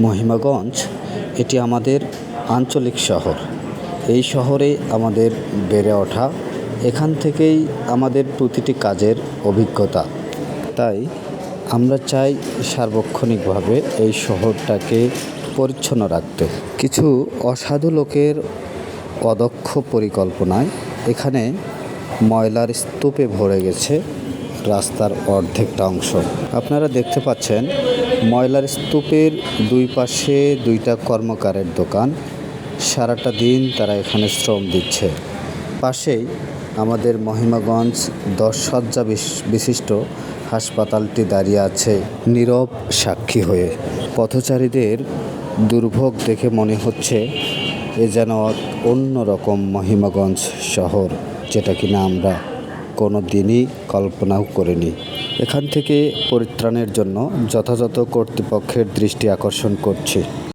মহিমাগঞ্জ, এটি আমাদের আঞ্চলিক শহর। এই শহরে আমাদের বেড়ে ওঠা, এখান থেকেই আমাদের প্রতিটি কাজের অভিজ্ঞতা। তাই আমরা চাই সার্বক্ষণিকভাবে এই শহরটাকে পরিচ্ছন্ন রাখতে। কিছু অসাধু লোকের অদক্ষ পরিকল্পনায় এখানে ময়লার স্তূপে ভরে গেছে রাস্তার অর্ধেকটা অংশ। আপনারা দেখতে পাচ্ছেন ময়লার স্তূপের দুই পাশে দুইটা কর্মকারের দোকান। সারাটা দিন তারা এখানে শ্রম দিচ্ছে। পাশেই আমাদের মহিমাগঞ্জ দশ বিশ- বিশিষ্ট হাসপাতালটি দাঁড়িয়ে আছে নীরব সাক্ষী হয়ে। পথচারীদের দুর্ভোগ দেখে মনে হচ্ছে এ যেন অন্যরকম মহিমাগঞ্জ শহর, যেটা কিনা আমরা কোনো দিনই কল্পনাও করিনি। এখান থেকে পরিত্রাণের জন্য যথাযথ কর্তৃপক্ষের দৃষ্টি আকর্ষণ করছি।